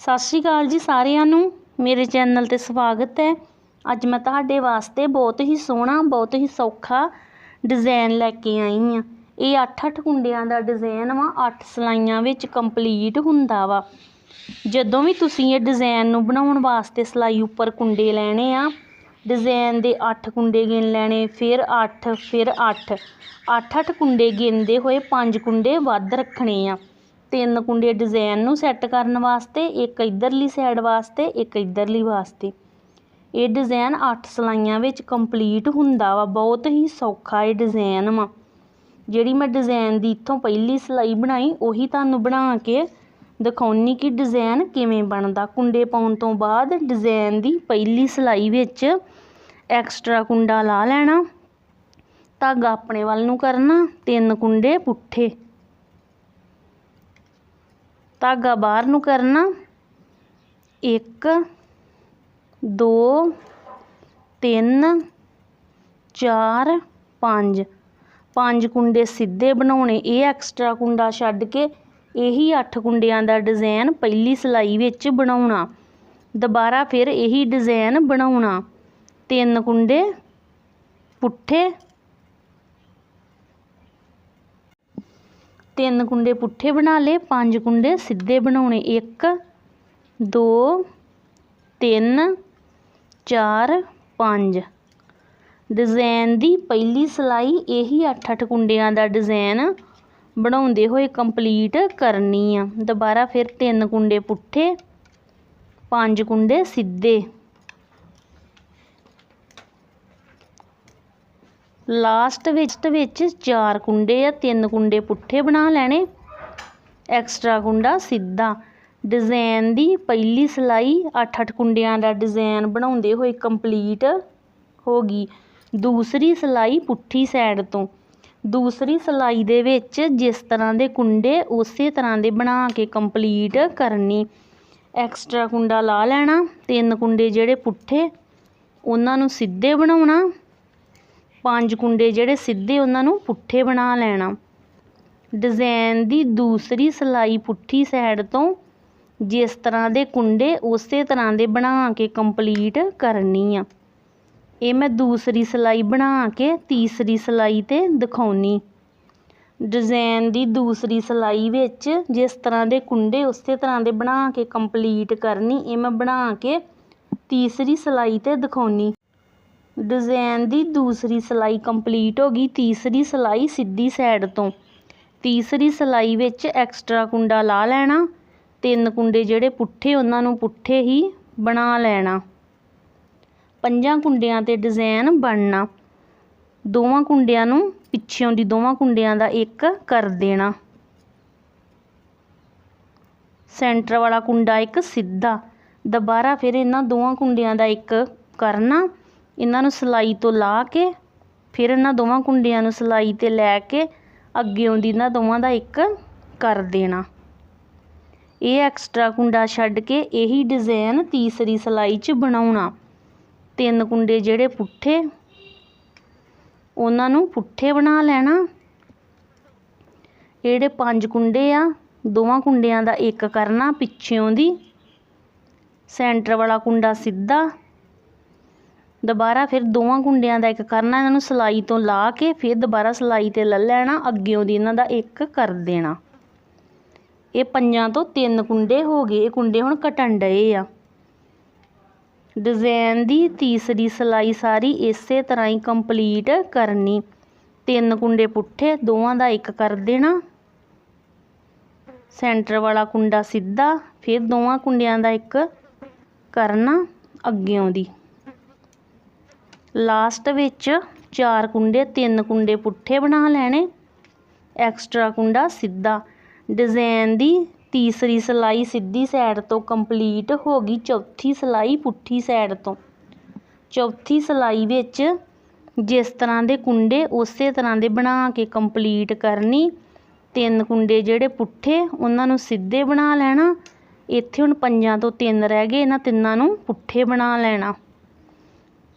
ਸਤਿ ਸ਼੍ਰੀ ਅਕਾਲ ਜੀ ਸਾਰਿਆਂ ਨੂੰ। ਮੇਰੇ ਚੈਨਲ 'ਤੇ ਸਵਾਗਤ ਹੈ। ਅੱਜ ਮੈਂ ਤੁਹਾਡੇ ਵਾਸਤੇ ਬਹੁਤ ਹੀ ਸੋਹਣਾ, ਬਹੁਤ ਹੀ ਸੌਖਾ ਡਿਜ਼ਾਈਨ ਲੈ ਕੇ ਆਈ ਹਾਂ। ਇਹ 8-8 ਕੁੰਡਿਆਂ ਦਾ ਡਿਜ਼ਾਈਨ ਵਾ 8 ਸਲਾਈਆਂ ਵਿੱਚ ਕੰਪਲੀਟ ਹੁੰਦਾ ਵਾ। ਜਦੋਂ ਵੀ ਤੁਸੀਂ ਇਹ ਡਿਜ਼ਾਈਨ ਨੂੰ ਬਣਾਉਣ ਵਾਸਤੇ ਸਲਾਈ ਉੱਪਰ ਕੁੰਡੇ ਲੈਣੇ ਆ ਡਿਜ਼ਾਈਨ ਦੇ 8 ਕੁੰਡੇ ਗਿਣ ਲੈਣੇ, ਫਿਰ 8 ਫਿਰ 8 8-8 ਕੁੰਡੇ ਗਿਣਦੇ ਹੋਏ 5 ਕੁੰਡੇ ਵੱਧ ਰੱਖਣੇ ਆ। ਤਿੰਨ ਕੁੰਡੇ ਡਿਜ਼ਾਈਨ ਨੂੰ ਸੈੱਟ ਕਰਨ ਵਾਸਤੇ, ਇੱਕ ਇਧਰਲੀ ਸਾਈਡ ਵਾਸਤੇ, ਇੱਕ ਇਧਰਲੀ ਵਾਸਤੇ। ਇਹ ਡਿਜ਼ਾਈਨ 8 ਸਲਾਈਆਂ ਵਿੱਚ ਕੰਪਲੀਟ ਹੁੰਦਾ ਵਾ, ਬਹੁਤ ਹੀ ਸੌਖਾ ਇਹ ਡਿਜ਼ਾਈਨ ਵਾ। ਜਿਹੜੀ ਮੈਂ ਡਿਜ਼ਾਈਨ ਦੀ ਇੱਥੋਂ ਪਹਿਲੀ ਸਲਾਈ ਬਣਾਈ, ਉਹੀ ਤੁਹਾਨੂੰ ਬਣਾ ਕੇ ਦਿਖਾਉਣੀ ਕਿ ਡਿਜ਼ਾਈਨ ਕਿਵੇਂ ਬਣਦਾ। ਕੁੰਡੇ ਪਾਉਣ ਤੋਂ ਬਾਅਦ ਡਿਜ਼ਾਈਨ ਦੀ ਪਹਿਲੀ ਸਲਾਈ ਵਿੱਚ ਐਕਸਟਰਾ ਕੁੰਡਾ ਲਾ ਲੈਣਾ, ਧਾਗਾ ਆਪਣੇ ਵੱਲ ਨੂੰ ਕਰਨਾ, ਤਿੰਨ ਕੁੰਡੇ ਪੁੱਠੇ। ਧਾਗਾ ਬਾਹਰ ਨੂੰ ਕਰਨਾ। ਇੱਕ, ਦੋ, ਤਿੰਨ, ਚਾਰ, ਪੰਜ। ਪੰਜ ਕੁੰਡੇ ਸਿੱਧੇ ਬਣਾਉਣੇ। ਇਹ ਐਕਸਟਰਾ ਕੁੰਡਾ ਛੱਡ ਕੇ ਇਹੀ 8 ਕੁੰਡਿਆਂ ਦਾ ਡਿਜ਼ਾਈਨ ਪਹਿਲੀ ਸਿਲਾਈ ਵਿੱਚ ਬਣਾਉਣਾ। ਦੁਬਾਰਾ ਫਿਰ ਇਹੀ ਡਿਜ਼ਾਈਨ ਬਣਾਉਣਾ। ਤਿੰਨ ਕੁੰਡੇ, ਪੁੱਠੇ ਤਿੰਨ ਕੁੰਡੇ ਪੁੱਠੇ ਬਣਾ ਲਏ, ਪੰਜ ਕੁੰਡੇ ਸਿੱਧੇ ਬਣਾਉਣੇ, ਇੱਕ, ਦੋ, ਤਿੰਨ, ਚਾਰ, ਪੰਜ। ਡਿਜ਼ਾਈਨ ਦੀ ਪਹਿਲੀ ਸਲਾਈ ਇਹੀ 8-8 ਕੁੰਡਿਆਂ ਦਾ ਡਿਜ਼ਾਈਨ ਬਣਾਉਂਦੇ ਹੋਏ ਕੰਪਲੀਟ ਕਰਨੀ ਆ। ਦੁਬਾਰਾ ਫਿਰ ਤਿੰਨ ਕੁੰਡੇ ਪੁੱਠੇ, ਪੰਜ ਕੁੰਡੇ ਸਿੱਧੇ। ਲਾਸਟ ਵਿੱਚ ਵਿੱਚ ਚਾਰ ਕੁੰਡੇ ਆ, ਤਿੰਨ ਕੁੰਡੇ ਪੁੱਠੇ ਬਣਾ ਲੈਣੇ। ਐਕਸਟਰਾ ਕੁੰਡਾ ਸਿੱਧਾ। ਡਿਜ਼ਾਈਨ ਦੀ ਪਹਿਲੀ ਸਲਾਈ 8-8 ਕੁੰਡਿਆਂ ਦਾ ਡਿਜ਼ਾਈਨ ਬਣਾਉਂਦੇ ਹੋਏ ਕੰਪਲੀਟ ਹੋ ਗਈ। ਦੂਸਰੀ ਸਲਾਈ ਪੁੱਠੀ ਸਾਈਡ ਤੋਂ। ਦੂਸਰੀ ਸਲਾਈ ਦੇ ਵਿੱਚ ਜਿਸ ਤਰ੍ਹਾਂ ਦੇ ਕੁੰਡੇ, ਉਸੇ ਤਰ੍ਹਾਂ ਦੇ ਬਣਾ ਕੇ ਕੰਪਲੀਟ ਕਰਨੀ। ਐਕਸਟਰਾ ਕੁੰਡਾ ਲਾ ਲੈਣਾ। ਤਿੰਨ ਕੁੰਡੇ ਜਿਹੜੇ ਪੁੱਠੇ, ਉਹਨਾਂ ਨੂੰ ਸਿੱਧੇ ਬਣਾਉਣਾ। ਪੰਜ ਕੁੰਡੇ ਜਿਹੜੇ ਸਿੱਧੇ ਉਹਨਾਂ ਨੂੰ ਪੁੱਠੇ ਬਣਾ ਲੈਣਾ। ਡਿਜ਼ਾਈਨ ਦੀ ਦੂਸਰੀ ਸਲਾਈ ਪੁੱਠੀ ਸਾਈਡ ਤੋਂ ਜਿਸ ਤਰ੍ਹਾਂ ਦੇ ਕੁੰਡੇ ਉਸੇ ਤਰ੍ਹਾਂ ਦੇ ਬਣਾ ਕੇ ਕੰਪਲੀਟ ਕਰਨੀ ਆ। ਇਹ ਮੈਂ ਦੂਸਰੀ ਸਲਾਈ ਬਣਾ ਕੇ ਤੀਸਰੀ ਸਲਾਈ ਤੇ ਦਿਖਾਉਣੀ। ਡਿਜ਼ਾਈਨ ਦੀ ਦੂਸਰੀ ਸਲਾਈ ਵਿੱਚ ਜਿਸ ਤਰ੍ਹਾਂ ਦੇ ਕੁੰਡੇ ਉਸੇ ਤਰ੍ਹਾਂ ਦੇ ਬਣਾ ਕੇ ਕੰਪਲੀਟ ਕਰਨੀ, ਇਹ ਮੈਂ ਬਣਾ ਕੇ ਤੀਸਰੀ ਸਲਾਈ ਤੇ ਦਿਖਾਉਣੀ। ਡਿਜ਼ਾਈਨ ਦੀ ਦੂਸਰੀ ਸਲਾਈ ਕੰਪਲੀਟ ਹੋ ਗਈ, ਤੀਸਰੀ ਸਲਾਈ ਸਿੱਧੀ ਸਾਈਡ ਤੋਂ। ਤੀਸਰੀ ਸਲਾਈ ਵਿੱਚ ਐਕਸਟਰਾ ਕੁੰਡਾ ਲਾ ਲੈਣਾ, ਤਿੰਨ ਕੁੰਡੇ ਜਿਹੜੇ ਪੁੱਠੇ ਉਹਨਾਂ ਨੂੰ ਪੁੱਠੇ ਹੀ ਬਣਾ ਲੈਣਾ। ਪੰਜਾਂ ਕੁੰਡਿਆਂ ਤੇ ਡਿਜ਼ਾਈਨ ਬਣਨਾ। ਦੋਵਾਂ ਕੁੰਡਿਆਂ ਨੂੰ ਪਿੱਛੋਂ ਦੀ ਦੋਵਾਂ ਕੁੰਡਿਆਂ ਦਾ ਇੱਕ ਕਰ ਦੇਣਾ। ਸੈਂਟਰ ਵਾਲਾ ਕੁੰਡਾ ਇੱਕ ਸਿੱਧਾ, ਦੁਬਾਰਾ ਫਿਰ ਇਹਨਾਂ ਦੋਵਾਂ ਕੁੰਡਿਆਂ ਦਾ ਇੱਕ ਕਰਨਾ। ਇਹਨਾਂ ਨੂੰ ਸਲਾਈ ਤੋਂ ਲਾ ਕੇ, ਫਿਰ ਇਹਨਾਂ ਦੋਵਾਂ ਕੁੰਡਿਆਂ ਨੂੰ ਸਲਾਈ ਤੇ ਲੈ ਕੇ ਅੱਗੇ ਆਉਂਦੀ ਇਹਨਾਂ ਦੋਵਾਂ ਦਾ ਇੱਕ ਕਰ ਦੇਣਾ। ਇਹ ਐਕਸਟਰਾ ਕੁੰਡਾ ਛੱਡ ਕੇ ਇਹੀ ਡਿਜ਼ਾਈਨ ਤੀਸਰੀ ਸਲਾਈ 'ਚ ਬਣਾਉਣਾ। ਤਿੰਨ ਕੁੰਡੇ ਜਿਹੜੇ ਪੁੱਠੇ, ਉਹਨਾਂ ਨੂੰ ਪੁੱਠੇ ਬਣਾ ਲੈਣਾ। ਜਿਹੜੇ ਪੰਜ ਕੁੰਡੇ ਆ, ਦੋਵਾਂ ਕੁੰਡਿਆਂ ਦਾ ਇੱਕ ਕਰਨਾ ਪਿੱਛੋਂ ਦੀ ਸੈਂਟਰ ਵਾਲਾ ਕੁੰਡਾ ਸਿੱਧਾ ਦੁਬਾਰਾ ਫਿਰ ਦੋਵਾਂ ਕੁੰਡਿਆਂ ਦਾ ਇੱਕ ਕਰਨਾ, ਇਹਨਾਂ ਨੂੰ ਸਲਾਈ ਤੋਂ ਲਾ ਕੇ ਫਿਰ ਦੁਬਾਰਾ ਸਲਾਈ ਤੇ ਲੈ ਲੈਣਾ, ਅੱਗਿਓਂ ਦੀ ਇਹਨਾਂ ਦਾ ਇੱਕ ਕਰ ਦੇਣਾ। ਇਹ ਪੰਜਾਂ ਤੋਂ ਤਿੰਨ ਕੁੰਡੇ ਹੋ ਗਏ, ਇਹ ਕੁੰਡੇ ਹੁਣ ਘਟਣ ਡਏ ਆ। ਡਿਜ਼ਾਈਨ ਦੀ ਤੀਸਰੀ ਸਲਾਈ ਸਾਰੀ ਇਸੇ ਤਰ੍ਹਾਂ ਹੀ ਕੰਪਲੀਟ ਕਰਨੀ। ਤਿੰਨ ਕੁੰਡੇ ਪੁੱਠੇ, ਦੋਵਾਂ ਦਾ ਇੱਕ ਕਰ ਦੇਣਾ। ਸੈਂਟਰ ਵਾਲਾ ਕੁੰਡਾ ਸਿੱਧਾ, ਫਿਰ ਦੋਵਾਂ ਕੁੰਡਿਆਂ ਦਾ ਇੱਕ ਕਰਨਾ, ਅੱਗਿਓਂ ਦੀ। ਲਾਸਟ ਵਿੱਚ ਚਾਰ ਕੁੰਡੇ, ਤਿੰਨ ਕੁੰਡੇ ਪੁੱਠੇ ਬਣਾ ਲੈਣੇ। ਐਕਸਟਰਾ ਕੁੰਡਾ ਸਿੱਧਾ। ਡਿਜ਼ਾਈਨ ਦੀ ਤੀਸਰੀ ਸਲਾਈ ਸਿੱਧੀ ਸਾਈਡ ਤੋਂ ਕੰਪਲੀਟ ਹੋ ਗਈ, ਚੌਥੀ ਸਲਾਈ ਪੁੱਠੀ ਸਾਈਡ ਤੋਂ। ਚੌਥੀ ਸਲਾਈ ਵਿੱਚ ਜਿਸ ਤਰ੍ਹਾਂ ਦੇ ਕੁੰਡੇ, ਉਸੇ ਤਰ੍ਹਾਂ ਦੇ ਬਣਾ ਕੇ ਕੰਪਲੀਟ ਕਰਨੀ। ਤਿੰਨ ਕੁੰਡੇ ਜਿਹੜੇ ਪੁੱਠੇ, ਉਹਨਾਂ ਨੂੰ ਸਿੱਧੇ ਬਣਾ ਲੈਣਾ। ਇੱਥੇ ਹੁਣ ਪੰਜਾਂ ਤੋਂ ਤਿੰਨ ਰਹਿ ਗਏ, ਇਹਨਾਂ ਤਿੰਨਾਂ ਨੂੰ ਪੁੱਠੇ ਬਣਾ ਲੈਣਾ।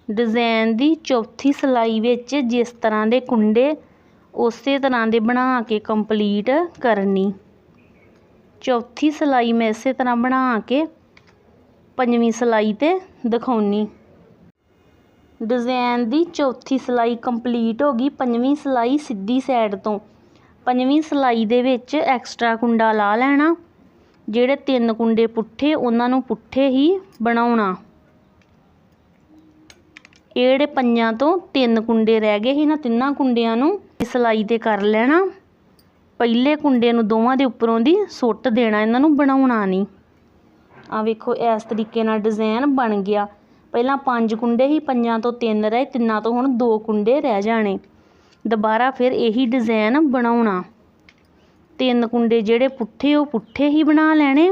ਡਿਜ਼ਾਈਨ ਦੀ ਚੌਥੀ ਸਲਾਈ ਵਿੱਚ ਜਿਸ ਤਰ੍ਹਾਂ ਦੇ ਕੁੰਡੇ, ਉਸੇ ਤਰ੍ਹਾਂ ਦੇ ਬਣਾ ਕੇ ਕੰਪਲੀਟ ਕਰਨੀ। ਚੌਥੀ ਸਿਲਾਈ ਮੈਂ ਇਸੇ ਤਰ੍ਹਾਂ ਬਣਾ ਕੇ ਪੰਜਵੀਂ ਸਿਲਾਈ ਤੇ ਦਿਖਾਉਣੀ। ਡਿਜ਼ਾਈਨ ਦੀ ਚੌਥੀ ਸਿਲਾਈ ਕੰਪਲੀਟ ਹੋ ਗਈ ਪੰਜਵੀਂ ਸਿਲਾਈ ਸਿੱਧੀ ਸਾਈਡ ਤੋਂ। ਪੰਜਵੀਂ ਸਿਲਾਈ ਦੇ ਵਿੱਚ ਐਕਸਟਰਾ ਕੁੰਡਾ ਲਾ ਲੈਣਾ, ਜਿਹੜੇ ਤਿੰਨ ਕੁੰਡੇ ਪੁੱਠੇ ਉਹਨਾਂ ਨੂੰ ਪੁੱਠੇ ਹੀ ਬਣਾਉਣਾ। ਇਹ ਜਿਹੜੇ ਪੰਜਾਂ ਤੋਂ ਤਿੰਨ ਕੁੰਡੇ ਰਹਿ ਗਏ ਸੀ ਨਾ ਤਿੰਨਾਂ ਕੁੰਡਿਆਂ ਨੂੰ ਸਿਲਾਈ ਤੇ ਕਰ ਲੈਣਾ। ਪਹਿਲੇ ਕੁੰਡੇ ਨੂੰ ਦੋਵਾਂ ਦੇ ਉੱਪਰੋਂ ਦੀ ਸੁੱਟ ਦੇਣਾ, ਇਹਨਾਂ ਨੂੰ ਬਣਾਉਣਾ ਨਹੀਂ। ਆ ਵੇਖੋ, ਇਸ ਤਰੀਕੇ ਨਾਲ ਡਿਜ਼ਾਈਨ ਬਣ ਗਿਆ। ਪਹਿਲਾਂ ਪੰਜ ਕੁੰਡੇ ਹੀ ਪੰਜਾਂ ਤੋਂ ਤਿੰਨ ਰਹੇ, ਤਿੰਨਾਂ ਤੋਂ ਹੁਣ ਦੋ ਕੁੰਡੇ ਰਹਿ ਜਾਣੇ। ਦੁਬਾਰਾ ਫਿਰ ਇਹੀ ਡਿਜ਼ਾਈਨ ਬਣਾਉਣਾ। ਤਿੰਨ ਕੁੰਡੇ ਜਿਹੜੇ ਪੁੱਠੇ, ਉਹ ਪੁੱਠੇ ਹੀ ਬਣਾ ਲੈਣੇ।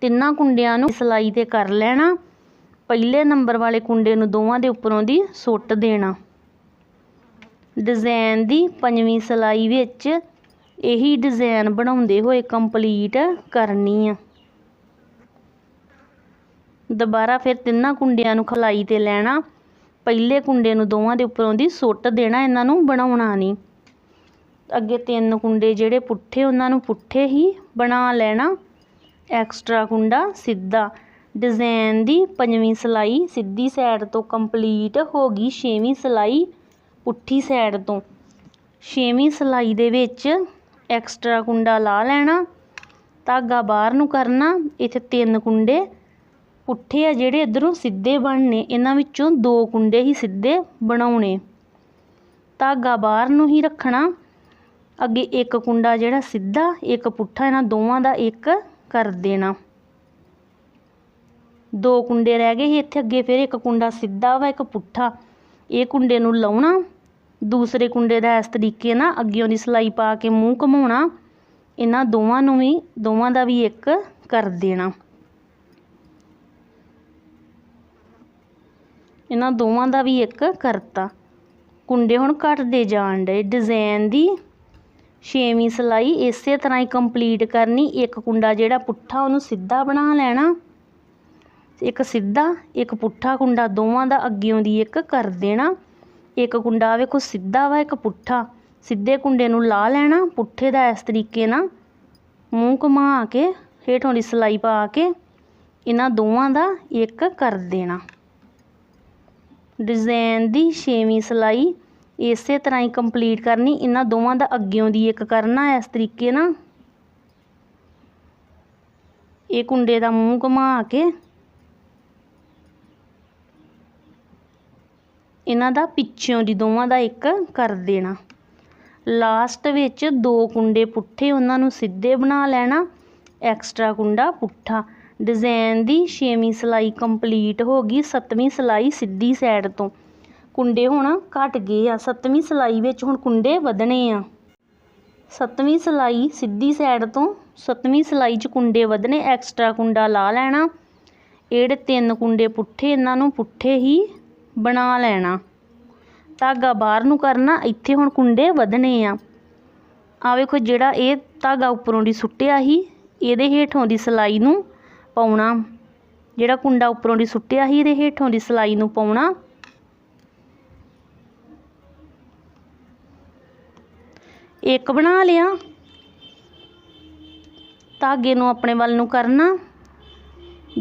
ਤਿੰਨਾਂ ਕੁੰਡਿਆਂ ਨੂੰ ਸਿਲਾਈ ਤੇ ਕਰ ਲੈਣਾ। ਪਹਿਲੇ ਨੰਬਰ ਵਾਲੇ ਕੁੰਡੇ ਨੂੰ ਦੋਵਾਂ ਦੇ ਉੱਪਰੋਂ ਦੀ ਸੁੱਟ ਦੇਣਾ। ਡਿਜ਼ਾਈਨ ਦੀ ਪੰਜਵੀਂ ਸਿਲਾਈ ਵਿੱਚ ਇਹੀ ਡਿਜ਼ਾਈਨ ਬਣਾਉਂਦੇ ਹੋਏ ਕੰਪਲੀਟ ਕਰਨੀ ਆ। ਦੁਬਾਰਾ ਫਿਰ ਤਿੰਨਾਂ ਕੁੰਡਿਆਂ ਨੂੰ ਖਲਾਈ ਤੇ ਲੈਣਾ। ਪਹਿਲੇ ਕੁੰਡੇ ਨੂੰ ਦੋਵਾਂ ਦੇ ਉੱਪਰੋਂ ਦੀ ਸੁੱਟ ਦੇਣਾ, ਇਹਨਾਂ ਨੂੰ ਬਣਾਉਣਾ ਨਹੀਂ। ਅੱਗੇ ਤਿੰਨ ਕੁੰਡੇ ਜਿਹੜੇ ਪੁੱਠੇ, ਉਹਨਾਂ ਨੂੰ ਪੁੱਠੇ ਹੀ ਬਣਾ ਲੈਣਾ। ਐਕਸਟਰਾ ਕੁੰਡਾ ਸਿੱਧਾ। ਡਿਜ਼ਾਈਨ ਦੀ ਪੰਜਵੀਂ ਸਿਲਾਈ ਸਿੱਧੀ ਸਾਈਡ ਤੋਂ ਕੰਪਲੀਟ ਹੋ ਗਈ, ਛੇਵੀਂ ਸਿਲਾਈ ਪੁੱਠੀ ਸਾਈਡ ਤੋਂ। ਛੇਵੀਂ ਸਿਲਾਈ ਦੇ ਵਿੱਚ ਐਕਸਟਰਾ ਕੁੰਡਾ ਲਾ ਲੈਣਾ, ਧਾਗਾ ਬਾਹਰ ਨੂੰ ਕਰਨਾ, ਇੱਥੇ ਤਿੰਨ ਕੁੰਡੇ ਪੁੱਠੇ ਆ ਜਿਹੜੇ ਇਧਰੋਂ ਸਿੱਧੇ ਬਣਨੇ, ਇਹਨਾਂ ਵਿੱਚੋਂ ਦੋ ਕੁੰਡੇ ਹੀ ਸਿੱਧੇ ਬਣਾਉਣੇ। ਧਾਗਾ ਬਾਹਰ ਨੂੰ ਹੀ ਰੱਖਣਾ, ਅੱਗੇ ਇੱਕ ਕੁੰਡਾ ਜਿਹੜਾ ਸਿੱਧਾ, ਇੱਕ ਪੁੱਠਾ, ਇਹਨਾਂ ਦੋਵਾਂ ਦਾ ਇੱਕ ਕਰ ਦੇਣਾ। ਦੋ ਕੁੰਡੇ ਰਹਿ ਗਏ ਸੀ ਇੱਥੇ, ਅੱਗੇ ਫਿਰ ਇੱਕ ਕੁੰਡਾ ਸਿੱਧਾ ਵਾ, ਇੱਕ ਪੁੱਠਾ। ਇਹ ਕੁੰਡੇ ਨੂੰ ਲਾਉਣਾ, ਦੂਸਰੇ ਕੁੰਡੇ ਦਾ ਇਸ ਤਰੀਕੇ ਨਾਲ ਅੱਗੇ ਉਹਦੀ ਸਿਲਾਈ ਪਾ ਕੇ ਮੂੰਹ ਘੁਮਾਉਣਾ, ਇਹਨਾਂ ਦੋਵਾਂ ਨੂੰ ਵੀ, ਦੋਵਾਂ ਦਾ ਵੀ ਇੱਕ ਕਰ ਦੇਣਾ। ਇਹਨਾਂ ਦੋਵਾਂ ਦਾ ਵੀ ਇੱਕ ਕਰਤਾ। ਕੁੰਡੇ ਹੁਣ ਘਟਦੇ ਜਾਣ ਡੇ ਡਿਜ਼ਾਈਨ ਦੀ ਛੇਵੀਂ ਸਿਲਾਈ ਇਸੇ ਤਰ੍ਹਾਂ ਹੀ ਕੰਪਲੀਟ ਕਰਨੀ। ਇੱਕ ਕੁੰਡਾ ਜਿਹੜਾ ਪੁੱਠਾ, ਉਹਨੂੰ ਸਿੱਧਾ ਬਣਾ ਲੈਣਾ। ਇੱਕ ਸਿੱਧਾ, ਇੱਕ ਪੁੱਠਾ ਕੁੰਡਾ, ਦੋਵਾਂ ਦਾ ਅੱਗਿਓਂ ਦੀ ਇੱਕ ਕਰ ਦੇਣਾ। ਇੱਕ ਕੁੰਡਾ ਵੇਖੋ ਸਿੱਧਾ ਵਾ, ਇੱਕ ਪੁੱਠਾ। ਸਿੱਧੇ ਕੁੰਡੇ ਨੂੰ ਲਾ ਲੈਣਾ, ਪੁੱਠੇ ਦਾ ਇਸ ਤਰੀਕੇ ਨਾਲ ਮੂੰਹ ਘੁਮਾ ਕੇ, ਹੇਠੋਂ ਦੀ ਸਿਲਾਈ ਪਾ ਕੇ, ਇਹਨਾਂ ਦੋਵਾਂ ਦਾ ਇੱਕ ਕਰ ਦੇਣਾ। ਡਿਜ਼ਾਈਨ ਦੀ ਛੇਵੀਂ ਸਿਲਾਈ ਇਸੇ ਤਰ੍ਹਾਂ ਹੀ ਕੰਪਲੀਟ ਕਰਨੀ, ਇਹਨਾਂ ਦੋਵਾਂ ਦਾ ਅੱਗਿਓਂ ਦੀ ਇੱਕ ਕਰਨਾ ਇਸ ਤਰੀਕੇ ਨਾਲ। ਇਹ ਕੁੰਡੇ ਦਾ ਮੂੰਹ ਘੁਮਾ ਕੇ ਇਹਨਾਂ ਦਾ ਪਿੱਛੋਂ ਦੀ ਦੋਵਾਂ ਦਾ ਇੱਕ ਕਰ ਦੇਣਾ। ਲਾਸਟ ਵਿੱਚ ਦੋ ਕੁੰਡੇ ਪੁੱਠੇ ਉਹਨਾਂ ਨੂੰ ਸਿੱਧੇ ਬਣਾ ਲੈਣਾ, ਐਕਸਟਰਾ ਕੁੰਡਾ ਪੁੱਠਾ। ਡਿਜ਼ਾਈਨ ਦੀ ਛੇਵੀਂ ਸਿਲਾਈ ਕੰਪਲੀਟ ਹੋ ਗਈ, ਸੱਤਵੀਂ ਸਿਲਾਈ ਸਿੱਧੀ ਸਾਈਡ ਤੋਂ। ਕੁੰਡੇ ਹੁਣ ਘਟ ਗਏ ਆ, ਸੱਤਵੀਂ ਸਿਲਾਈ ਵਿੱਚ ਹੁਣ ਕੁੰਡੇ ਵਧਣੇ ਆ। ਸੱਤਵੀਂ ਸਿਲਾਈ ਸਿੱਧੀ ਸਾਈਡ ਤੋਂ, ਸੱਤਵੀਂ ਸਿਲਾਈ 'ਚ ਕੁੰਡੇ ਵਧਣੇ, ਐਕਸਟਰਾ ਕੁੰਡਾ ਲਾ ਲੈਣਾ। ਇਹ ਜਿਹੜੇ ਤਿੰਨ ਕੁੰਡੇ ਪੁੱਠੇ, ਇਹਨਾਂ ਨੂੰ ਪੁੱਠੇ ਹੀ ਬਣਾ ਲੈਣਾ। ਧਾਗਾ ਬਾਹਰ ਨੂੰ ਕਰਨਾ, ਇੱਥੇ ਹੁਣ ਕੁੰਡੇ ਵਧਣੇ ਆ। ਆ ਵੇਖੋ ਜਿਹੜਾ ਇਹ ਧਾਗਾ ਉੱਪਰੋਂ ਦੀ ਸੁੱਟਿਆ ਸੀ, ਇਹਦੇ ਹੇਠੋਂ ਦੀ ਸਿਲਾਈ ਨੂੰ ਪਾਉਣਾ। ਜਿਹੜਾ ਕੁੰਡਾ ਉੱਪਰੋਂ ਦੀ ਸੁੱਟਿਆ ਸੀ, ਇਹਦੇ ਹੇਠੋਂ ਦੀ ਸਿਲਾਈ ਨੂੰ ਪਾਉਣਾ। ਇੱਕ ਬਣਾ ਲਿਆ। ਧਾਗੇ ਨੂੰ ਆਪਣੇ ਵੱਲ ਨੂੰ ਕਰਨਾ।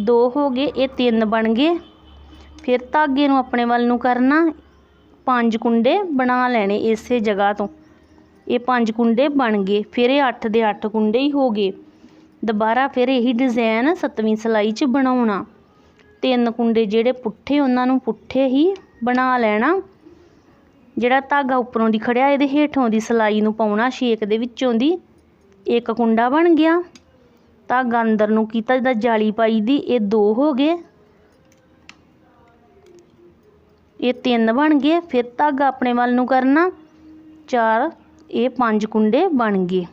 ਦੋ ਹੋ ਗਏ, ਇਹ ਤਿੰਨ ਬਣ ਗਏ। ਫਿਰ ਧਾਗੇ ਨੂੰ ਆਪਣੇ ਵੱਲ ਨੂੰ ਕਰਨਾ। ਪੰਜ ਕੁੰਡੇ ਬਣਾ ਲੈਣੇ ਇਸੇ ਜਗ੍ਹਾ ਤੋਂ। ਇਹ ਪੰਜ ਕੁੰਡੇ ਬਣ ਗਏ। ਫਿਰ ਇਹ 8 ਦੇ 8 ਕੁੰਡੇ ਹੀ ਹੋ ਗਏ। ਦੁਬਾਰਾ ਫਿਰ ਇਹੀ ਡਿਜ਼ਾਈਨ ਸੱਤਵੀਂ ਸਿਲਾਈ 'ਚ ਬਣਾਉਣਾ। ਤਿੰਨ ਕੁੰਡੇ ਜਿਹੜੇ ਪੁੱਠੇ ਉਹਨਾਂ ਨੂੰ ਪੁੱਠੇ ਹੀ ਬਣਾ ਲੈਣਾ। ਜਿਹੜਾ ਧਾਗਾ ਉੱਪਰੋਂ ਦੀ ਖੜਿਆ ਇਹਦੇ ਹੇਠੋਂ ਦੀ ਸਿਲਾਈ ਨੂੰ ਪਾਉਣਾ, ਛੇਕ ਦੇ ਵਿੱਚੋਂ ਦੀ। ਇੱਕ ਕੁੰਡਾ ਬਣ ਗਿਆ। ਧਾਗਾ ਅੰਦਰ ਨੂੰ ਕੀਤਾ ਜਿੱਦਾਂ ਜਾਲੀ ਪਾਈ ਦੀ, ਇਹ ਦੋ ਹੋ ਗਏ। ਇਹ ਤਿੰਨ ਬਣ ਗਏ, ਫਿਰ ਧਾਗਾ ਆਪਣੇ ਵੱਲ ਨੂੰ ਕਰਨਾ। ਚਾਰ, ਇਹ ਪੰਜ ਕੁੰਡੇ ਬਣ ਗਏ।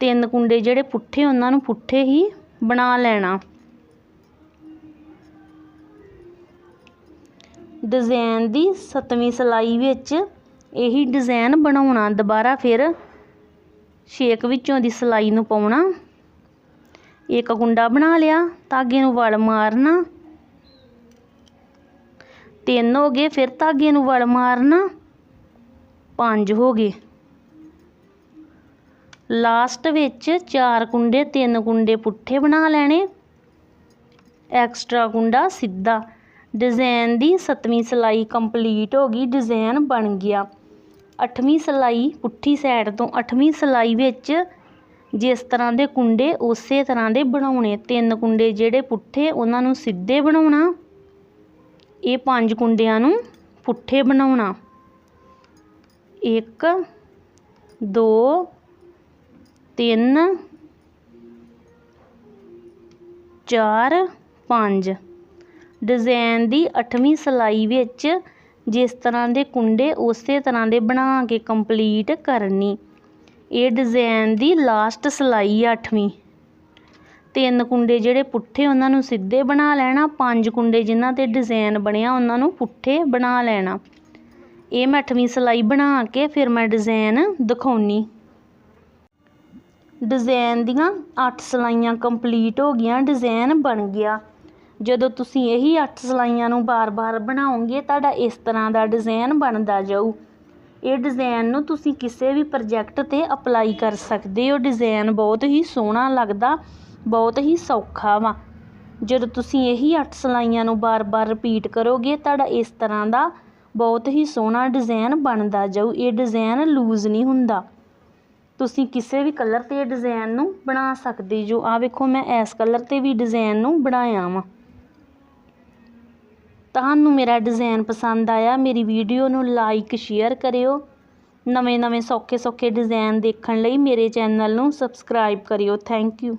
ਤਿੰਨ ਕੁੰਡੇ ਜਿਹੜੇ ਪੁੱਠੇ, ਉਹਨਾਂ ਨੂੰ ਪੁੱਠੇ ਹੀ ਬਣਾ ਲੈਣਾ। ਡਿਜ਼ਾਈਨ ਦੀ ਸੱਤਵੀਂ ਸਿਲਾਈ ਵਿੱਚ ਇਹੀ ਡਿਜ਼ਾਈਨ ਬਣਾਉਣਾ। ਦੁਬਾਰਾ ਫਿਰ ਛੇਕ ਵਿੱਚੋਂ ਦੀ ਸਿਲਾਈ ਨੂੰ ਪਾਉਣਾ। ਇੱਕ ਕੁੰਡਾ ਬਣਾ ਲਿਆ, ਧਾਗੇ ਨੂੰ ਵਲ ਮਾਰਨਾ। ਤਿੰਨ ਹੋ ਗਏ, ਫਿਰ ਧਾਗੇ ਨੂੰ ਵਲ ਮਾਰਨਾ। ਪੰਜ ਹੋ ਗਏ। ਲਾਸਟ ਵਿੱਚ ਚਾਰ ਕੁੰਡੇ, ਤਿੰਨ ਕੁੰਡੇ ਪੁੱਠੇ ਬਣਾ ਲੈਣੇ। ਐਕਸਟਰਾ ਕੁੰਡਾ ਸਿੱਧਾ। ਡਿਜ਼ਾਈਨ ਦੀ ਸੱਤਵੀਂ ਸਿਲਾਈ ਕੰਪਲੀਟ ਹੋ ਗਈ ਡਿਜ਼ਾਈਨ ਬਣ ਗਿਆ। ਅੱਠਵੀਂ ਸਿਲਾਈ ਪੁੱਠੀ ਸਾਈਡ ਤੋਂ ਅੱਠਵੀਂ ਸਿਲਾਈ ਵਿੱਚ ਜਿਸ ਤਰ੍ਹਾਂ ਦੇ ਕੁੰਡੇ, ਉਸੇ ਤਰ੍ਹਾਂ ਦੇ ਬਣਾਉਣੇ। ਤਿੰਨ ਕੁੰਡੇ ਜਿਹੜੇ ਪੁੱਠੇ, ਉਹਨਾਂ ਨੂੰ ਸਿੱਧੇ ਬਣਾਉਣਾ। ਇਹ ਪੰਜ ਕੁੰਡਿਆਂ ਨੂੰ ਪੁੱਠੇ ਬਣਾਉਣਾ। ਇੱਕ, ਦੋ, ਤਿੰਨ, ਚਾਰ, ਪੰਜ। ਡਿਜ਼ਾਈਨ ਦੀ ਅੱਠਵੀਂ ਸਿਲਾਈ ਵਿੱਚ ਜਿਸ ਤਰ੍ਹਾਂ ਦੇ ਕੁੰਡੇ ਉਸੇ ਤਰ੍ਹਾਂ ਦੇ ਬਣਾ ਕੇ ਕੰਪਲੀਟ ਕਰਨੀ। ਇਹ ਡਿਜ਼ਾਈਨ ਦੀ ਲਾਸਟ ਸਿਲਾਈ ਆ ਅੱਠਵੀਂ। ਤਿੰਨ ਕੁੰਡੇ ਜਿਹੜੇ ਪੁੱਠੇ ਉਹਨਾਂ ਨੂੰ ਸਿੱਧੇ ਬਣਾ ਲੈਣਾ, ਪੰਜ ਕੁੰਡੇ ਜਿਨ੍ਹਾਂ ਤੇ ਡਿਜ਼ਾਈਨ ਬਣਿਆ ਉਹਨਾਂ ਨੂੰ ਪੁੱਠੇ ਬਣਾ ਲੈਣਾ। ਇਹ ਮੈਂ ਅੱਠਵੀਂ ਸਿਲਾਈ ਬਣਾ ਕੇ ਫਿਰ ਮੈਂ ਡਿਜ਼ਾਈਨ ਦਿਖਾਉਣੀ। ਡਿਜ਼ਾਈਨ ਦੀਆਂ 8 ਸਿਲਾਈਆਂ ਕੰਪਲੀਟ ਹੋ ਗਈਆਂ ਡਿਜ਼ਾਈਨ ਬਣ ਗਿਆ। ਜਦੋਂ ਤੁਸੀਂ ਇਹੀ 8 ਸਿਲਾਈਆਂ ਨੂੰ ਬਾਰ-ਬਾਰ ਬਣਾਓਗੇ, ਤੁਹਾਡਾ ਇਸ ਤਰ੍ਹਾਂ ਦਾ ਡਿਜ਼ਾਈਨ ਬਣਦਾ ਜਾਊ। ਇਹ ਡਿਜ਼ਾਈਨ ਨੂੰ ਤੁਸੀਂ ਕਿਸੇ ਵੀ ਪ੍ਰੋਜੈਕਟ ਤੇ ਅਪਲਾਈ ਕਰ ਸਕਦੇ ਹੋ। ਡਿਜ਼ਾਈਨ ਬਹੁਤ ਹੀ ਸੋਹਣਾ ਲੱਗਦਾ। ਬਹੁਤ ਹੀ ਸੌਖਾ ਵਾ। ਜਦੋਂ ਤੁਸੀਂ ਇਹੀ 8 ਸਿਲਾਈਆਂ ਨੂੰ ਬਾਰ-ਬਾਰ ਰਿਪੀਟ ਕਰੋਗੇ, ਤੁਹਾਡਾ ਇਸ ਤਰ੍ਹਾਂ ਦਾ ਬਹੁਤ ਹੀ ਸੋਹਣਾ ਡਿਜ਼ਾਈਨ ਬਣਦਾ ਜਾਊ। ਇਹ ਡਿਜ਼ਾਈਨ ਲੂਜ਼ ਨਹੀਂ ਹੁੰਦਾ। ਤੁਸੀਂ ਕਿਸੇ ਵੀ ਕਲਰ ਤੇ ਡਿਜ਼ਾਈਨ ਨੂੰ ਬਣਾ ਸਕਦੇ ਜੋ। ਆ ਵੇਖੋ, ਮੈਂ ਇਸ ਕਲਰ ਤੇ ਵੀ ਡਿਜ਼ਾਈਨ ਨੂੰ ਬਣਾਇਆ ਵਾਂ। ਤੁਹਾਨੂੰ ਮੇਰਾ ਡਿਜ਼ਾਈਨ ਪਸੰਦ ਆਇਆ, ਮੇਰੀ ਵੀਡੀਓ ਨੂੰ ਲਾਈਕ ਸ਼ੇਅਰ ਕਰਿਓ। ਨਵੇਂ ਨਵੇਂ ਸੌਖੇ ਸੌਖੇ ਡਿਜ਼ਾਈਨ ਦੇਖਣ ਲਈ ਮੇਰੇ ਚੈਨਲ ਨੂੰ ਸਬਸਕ੍ਰਾਈਬ ਕਰਿਓ। Thank you